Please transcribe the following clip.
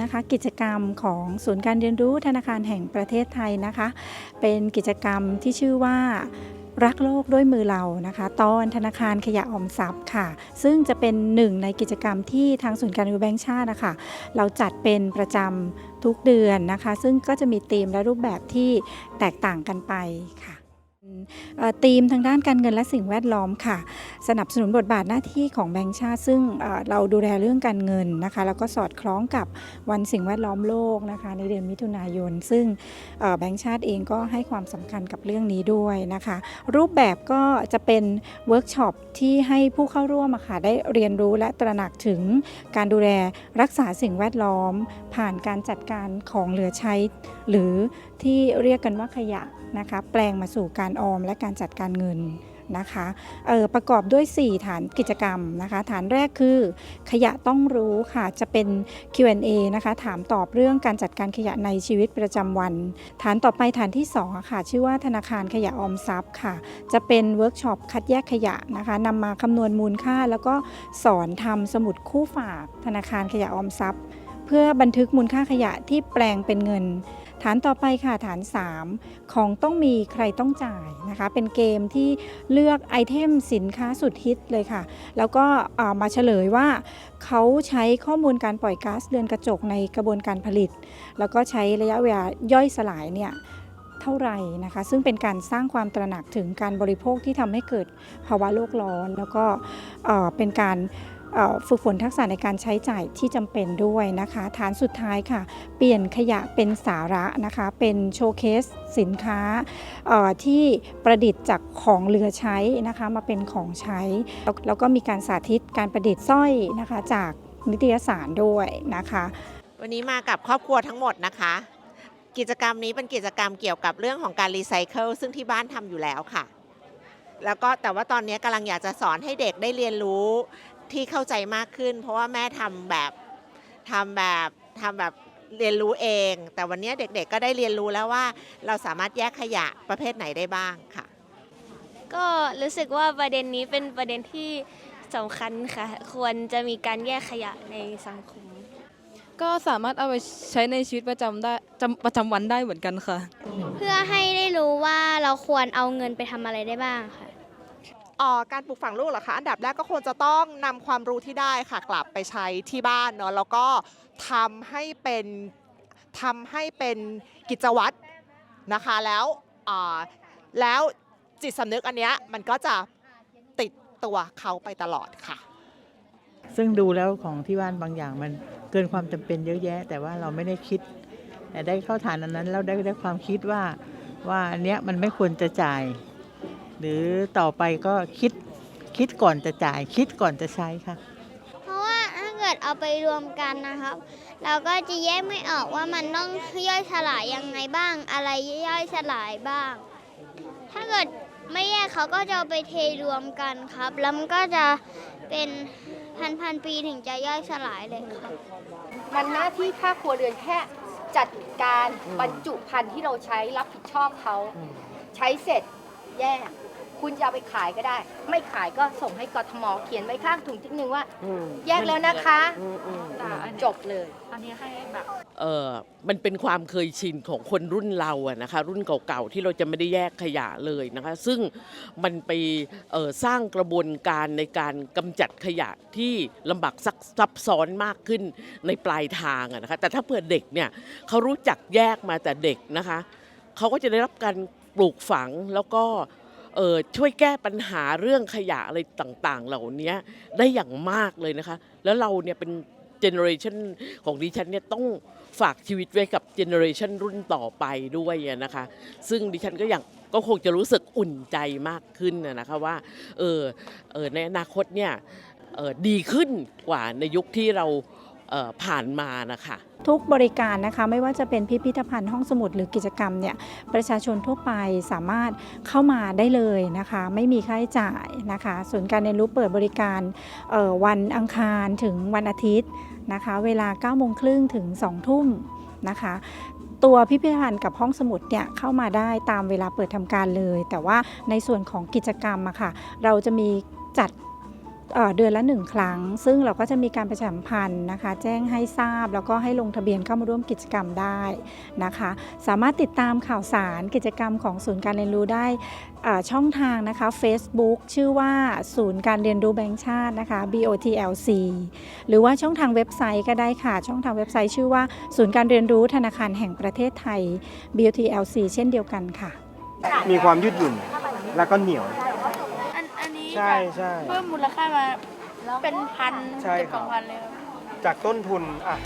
นะคะ กิจกรรมของศูนย์การเรียนรู้ธนาคารแห่งประเทศไทยนะคะ เป็นกิจกรรมที่ชื่อว่ารักโลกด้วยมือเรานะคะ ตอนธนาคารขยะออมทรัพย์ค่ะ ซึ่งจะเป็นหนึ่งในกิจกรรมที่ทางศูนย์การเรียนแบงค์ชาตินะคะเราจัดเป็นประจำทุกเดือนนะคะ ซึ่งก็จะมีธีมและรูปแบบที่แตกต่างกันไปค่ะ ธีมทางด้านการเงินและสิ่งแวดล้อมค่ะ สนับสนุนบทบาทหน้าที่ของแบงค์ชาติ ซึ่งเราดูแลเรื่องการเงินนะคะ แล้วก็สอดคล้องกับวันสิ่งแวดล้อมโลกนะคะในเดือนมิถุนายน ซึ่งแบงค์ชาติเองก็ให้ความสำคัญกับเรื่องนี้ด้วยนะคะ รูปแบบก็จะเป็นเวิร์กช็อปที่ให้ผู้เข้าร่วมค่ะได้เรียนรู้และตระหนักถึงการดูแลรักษาสิ่งแวดล้อม ผ่านการจัดการของเหลือใช้ หรือ ที่เรียกกันว่าขยะนะคะ แปลงมาสู่การออมและการจัดการเงินนะคะออประกอบด้วย 4 ฐานกิจกรรมนะคะ ฐานแรกคือ ขยะต้องรู้ค่ะ จะเป็น Q&A นะคะ ถามตอบเรื่องการจัดการขยะในชีวิตประจำวัน ฐานต่อไปฐานที่2อะค่ะ ชื่อว่าธนาคารขยะออมทรัพย์ค่ะ จะเป็นเวิร์กช็อปคัดแยกขยะนะคะนำมาคำนวณมูลค่า แล้วก็สอนทำสมุดคู่ฝาก ธนาคารขยะออมทรัพย์ เพื่อบันทึกมูลค่าขยะที่แปลงเป็นเงิน ฐานต่อไปค่ะฐาน 3 ของต้องมีใครต้องจ่ายนะคะ เป็นเกมที่เลือกไอเทมสินค้าสุดฮิตเลยค่ะ แล้วก็มาเฉลยว่าเขาใช้ข้อมูลการปล่อยก๊าซเรือนกระจกในกระบวนการผลิต แล้วก็ใช้ระยะเวลาย่อยสลายเนี่ยเท่าไหร่นะคะ ซึ่งเป็นการสร้างความตระหนักถึงการบริโภคที่ทำให้เกิดภาวะโลกร้อน แล้วก็เป็นการ ฝึกฝนทักษะในการใช้จ่ายที่จำเป็นด้วยนะคะ ฐานสุดท้ายค่ะ เปลี่ยนขยะเป็นสาระนะคะ เป็นโชว์เคสสินค้าที่ประดิษฐ์จากของเหลือใช้นะคะมาเป็นของใช้แล้วแล้วก็มีการสาธิตการประดิษฐ์สร้อยนะคะจากนิตยสารด้วยนะคะ วันนี้มากับครอบครัวทั้งหมดนะคะ กิจกรรมนี้เป็นกิจกรรมเกี่ยวกับเรื่องของการรีไซเคิลซึ่งที่บ้านทำอยู่แล้วค่ะแล้วก็แต่ว่าตอนนี้กำลังอยากจะสอนให้เด็กได้เรียนรู้ ที่เข้าใจมากขึ้น เพราะว่าแม่ทำแบบทำแบบทำแบบเรียนรู้เอง แต่วันนี้เด็กๆก็ได้เรียนรู้แล้วว่าเราสามารถแยกขยะประเภทไหนได้บ้างค่ะ ก็รู้สึกว่าประเด็นนี้เป็นประเด็นที่สำคัญค่ะ ควรจะมีการแยกขยะในสังคม ก็สามารถเอาไปใช้ในชีวิตประจำได้จำประจำวันได้เหมือนกันค่ะ เพื่อให้ได้รู้ว่าเราควรเอาเงินไปทำอะไรได้บ้างค่ะเอ่อ การปลูกฝังลูกเหรอคะอันดับแรกก็ควรจะต้องนำความรู้ที่ได้ค่ะกลับไปใช้ที่บ้านเนาะแล้วก็ทำให้เป็นทำให้เป็นกิจวัตรนะคะแล้วแล้วจิตสำนึกอันเนี้ยมันก็จะติดตัวเขาไปตลอดค่ะ ซึ่งดูแล้วของที่บ้านบางอย่างมันเกินความจำเป็นเยอะแยะ แต่ว่าเราไม่ได้คิด แต่ได้เข้าฐานอันนั้นเราได้ได้ความคิดว่าว่าอันเนี้ยมันไม่ควรจะจ่าย หรือต่อไปก็คิดคิดก่อนจะจ่าย คิดก่อนจะใช้ค่ะ เพราะว่าถ้าเกิดเอาไปรวมกันนะครับ เราก็จะแยกไม่ออกว่ามันต้องย่อยสลายยังไงบ้าง อะไรย่อยสลายบ้าง ถ้าเกิดไม่แยกเขาก็จะเอาไปเทรวมกันครับ แล้วมันก็จะเป็นพันพันๆปีถึงจะย่อยสลายเลยครับมันหน้าที่ภาคครัวเรือนแค่จัดการบรรจุภัณฑ์ที่เราใช้รับผิดชอบเขา ใช้เสร็จแยก คุณจะเอาไปขายก็ได้ ไม่ขายก็ส่งให้กทมเขียนไว้ข้างถุงทิ้งหนึ่งว่าแยกแล้วนะคะจบเลยเออมันเป็นความเคยชินของคนรุ่นเราอะนะคะ รุ่นเก่าๆที่เราจะไม่ได้แยกขยะเลยนะคะ ซึ่งมันไปเอ่อสร้างกระบวนการในการกำจัดขยะที่ลำบากซักซับซ้อนมากขึ้นในปลายทางอะนะคะ แต่ถ้าเผื่อเด็กเนี่ยเขารู้จักแยกมาแต่เด็กนะคะ เขาก็จะได้รับการปลูกฝังแล้วก็เอ่อ ช่วยแก้ปัญหาเรื่องขยะอะไรต่างๆ เหล่านี้ได้อย่างมากเลยนะคะ แล้วเราเนี่ยเป็นเจเนอเรชันของดิฉันเนี่ยต้องฝากชีวิตไว้กับเจเนอเรชันรุ่นต่อไปด้วยนะคะ ซึ่งดิฉันก็อย่ากก็คงจะรู้สึกอุ่นใจมากขึ้นนะคะว่าเออเออในอนาคตเนี่ยออดีขึ้นกว่าในยุคที่เรา ผ่านมานะคะทุกบริการนะคะไม่ว่าจะเป็นพิพิธภัณฑ์ห้องสมุดหรือกิจกรรมเนี่ยประชาชนทั่วไปสามารถเข้ามาได้เลยนะคะ ไม่มีค่าใช้จ่ายนะคะศูนย์การเรียนรู้เปิดบริการวันอังคารถึงวันอาทิตย์นะคะ เวลา9โมงครึ่งถึง2ทุ่มนะคะตัวพิพิธภัณฑ์กับห้องสมุดเนี่ยเข้ามาได้ตามเวลาเปิดทำการเลย แต่ว่าในส่วนของกิจกรรมอะค่ะ เราจะมีจัด เดือนละหนึ่งครั้ง ซึ่งเราก็จะมีการประชาสัมพันธ์นะคะ แจ้งให้ทราบแล้วก็ให้ลงทะเบียนเข้ามาร่วมกิจกรรมได้นะคะ สามารถติดตามข่าวสารกิจกรรมของศูนย์การเรียนรู้ได้ช่องทางนะคะ Facebook ชื่อว่าศูนย์การเรียนรู้แบงค์ชาตินะคะ BOTLC หรือว่าช่องทางเว็บไซต์ก็ได้ค่ะ ช่องทางเว็บไซต์ชื่อว่า ศูนย์การเรียนรู้ธนาคารแห่งประเทศไทย BOTLC เช่นเดียวกันค่ะ มีความยืดหยุ่นแล้วก็เหนียว นอันนี้ใช่ใช่เพิ่มมูลค่ามาเป็นพันใช่เกือบครัสบองพันเลยครับ จากต้นทุนอะ